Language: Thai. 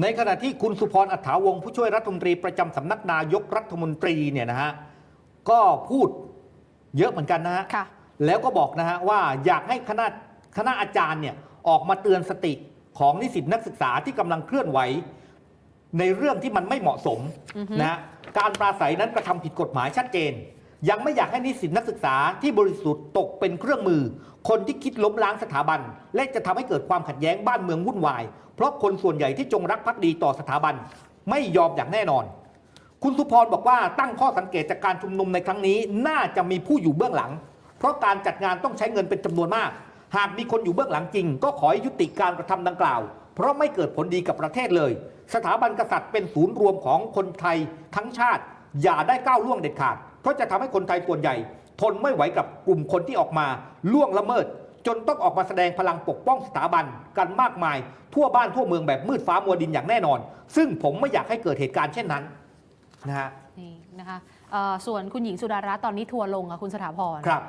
ในขณะที่คุณสุพรอัฏฐาวงศ์ผู้ช่วยรัฐมนตรีประจำสำนักนายกรัฐมนตรีเนี่ยนะฮะก็พูดเยอะเหมือนกันนะฮะค่ะแล้วก็บอกนะฮะว่าอยากให้คณะคณะอาจารย์เนี่ยออกมาเตือนสติของนิสิตนักศึกษาที่กำลังเคลื่อนไหว ในเรื่องที่มันไม่เหมาะสมอือฮึนะฮะการปราศัยนั้นกระทำผิดกฎหมายชัดเจน ยังไม่อยากให้นิสิตนักศึกษาที่บริสุทธิ์ตกเป็นเครื่องมือ คนที่คิดล้มล้างสถาบัน และจะทำให้เกิดความขัดแย้งบ้านเมืองวุ่นวาย เพราะคนส่วนใหญ่ที่จงรักภักดีต่อสถาบัน ไม่ยอมอย่างแน่นอน คุณสุพรบอกว่าตั้งข้อสังเกตจากการชุมนุมในครั้งนี้ น่าจะมีผู้อยู่เบื้องหลัง เพราะการจัดงานต้องใช้เงินเป็นจำนวนมาก หากมีคนอยู่เบื้องหลังจริง ก็ขอให้ยุติการกระทำดังกล่าว เพราะไม่เกิดผลดีกับประเทศเลย สถาบันกษัตริย์เป็นศูนย์รวมของคนไทยทั้งชาติ อย่าได้ก้าวล่วงเด็ดขาด เพราะจะทำให้คนไทยส่วนใหญ่ ทนไม่ไหวกับกลุ่มคนที่ออกมาล่วงละเมิด จนต้องออกมาแสดงพลังปกป้องสถาบันกันมากมาย ทั่วบ้านทั่วเมืองแบบมืดฟ้ามัวดินอย่างแน่นอน ซึ่งผมไม่อยากให้เกิดเหตุการณ์เช่นนั้นนะฮะนี่นะคะเอ่อส่วนคุณหญิงสุดารัตน์ตอนนี้ทัวร์ลงค่ะคุณสถาพรครับ